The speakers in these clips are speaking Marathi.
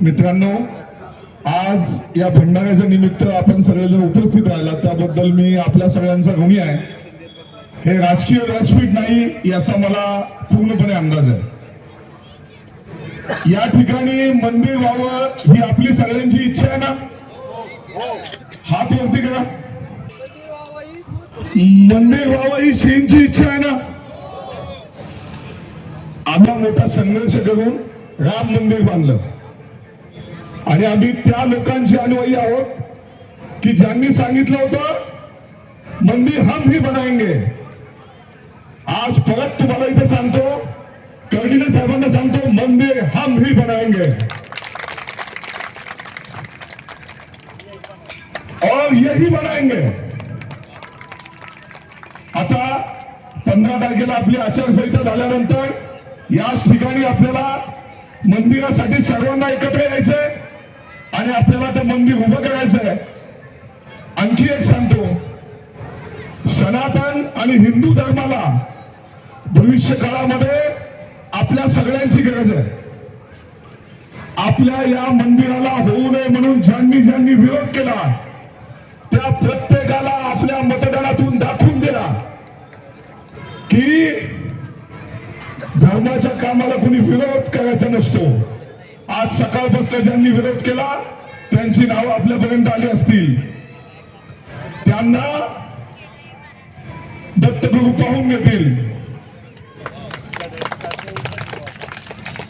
मित्रांनो आज या भंडाऱ्याच्या निमित्त आपण सगळेजण उपस्थित राहिला. त्याबद्दल मी आपल्या सगळ्यांचा ऋणी आहे. हे राजकीय व्यासपीठ नाही याचा मला पूर्णपणे अंदाज आहे. या ठिकाणी मंदिर व्हावं ही आपली सगळ्यांची इच्छा आहे ना? हात वरती करा. मंदिर व्हावं ही शेंची इच्छा आहे ना? आम्हा मोठा संघर्ष करून राम मंदिर बांधलं. आणि आम्ही त्या लोकांचे अनुयायी आहोत की ज्यांनी सांगितलं होतं मंदिर हम ही बनाएंगे. आज परत तुम्हाला इथे सांगतो कर्डिले साहेबांना सांगतो मंदिर हम ही बनाएंगे. और यही बनाएंगे. आता पंधरा तारखेला आपली आचारसंहिता झाल्यानंतर याच ठिकाणी आपल्याला मंदिरासाठी सर्वांना एकत्र यायचं आणि आपल्याला ते मंदिर उभं करायचंय आणखी एक सांगतो. सनातन आणि हिंदू धर्माला भविष्य काळामध्ये आपल्या सगळ्यांची गरज आहे. आपल्या या मंदिराला होऊ नये म्हणून ज्यांनी ज्यांनी विरोध केला त्या प्रत्येकाला आपल्या मतदानातून दाखवून दिला की धर्माच्या कामाला कुणी विरोध करायचा नसतो. आज सकाळपासून ज्यांनी विरोध केला त्यांची नावं आपल्यापर्यंत आली असतील. त्यांना दत्तगुरु पाहून घेतील.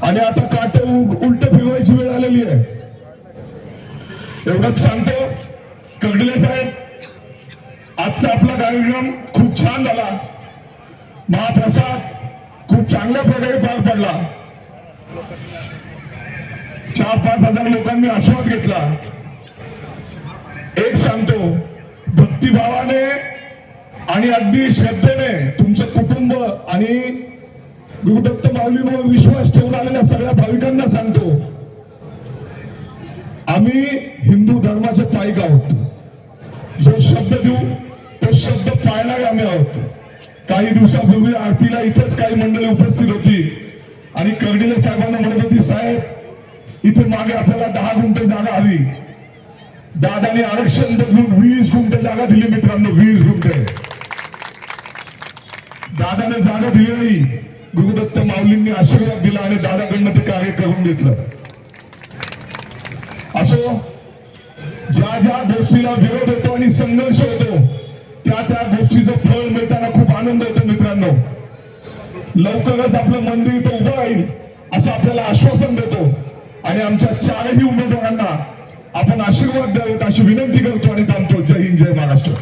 आणि आता काटे उलट फिरवायची वेळ आलेली आहे. एवढंच सांगतो कगडले साहेब आजचा आपला कार्यक्रम खूप छान झाला. महाप्रसाद खूप चांगल्या प्रकारे पार पडला. चार पाच हजार लोकांनी आस्वाद घेतला. एक सांगतो भक्तिभावाने आणि अगदी श्रद्धेने तुमचं कुटुंब आणि गुरुदत्त माऊलीवर विश्वास ठेवून आलेल्या सगळ्या भाविकांना सांगतो आम्ही हिंदू धर्माचे पाईक आहोत. जो शब्द देऊ तो शब्द पाळणारे आम्ही आहोत. काही दिवसापूर्वी आरतीला इथेच काही मंडळी उपस्थित होती. आणि कर्डिले साहेबांना म्हणत होती साहेब इथे मागे आपल्याला दहा गुंठे जागा हवी. दादाने आरक्षण बदलून वीस गुंठे जागा दिली मित्रांनो वीस गुंठे. दादाने जागा दिली नाही. गुरुदत्त माऊलींनी आशीर्वाद दिला आणि दादाकडनं ते कार्य करून घेतलं. असो ज्या ज्या गोष्टीला विरोध होतो आणि संघर्ष होतो त्या त्या गोष्टीचं फळ मिळताना खूप आनंद होतो मित्रांनो. लवकरच आपलं मंदिर इथं उभं राहील असं आपल्याला आश्वासन देतो. आणि आमच्या चारही उमेदवारांना आपण आशीर्वाद द्यावेत अशी विनंती करतो आणि थांबतो. जय हिंद जय महाराष्ट्र.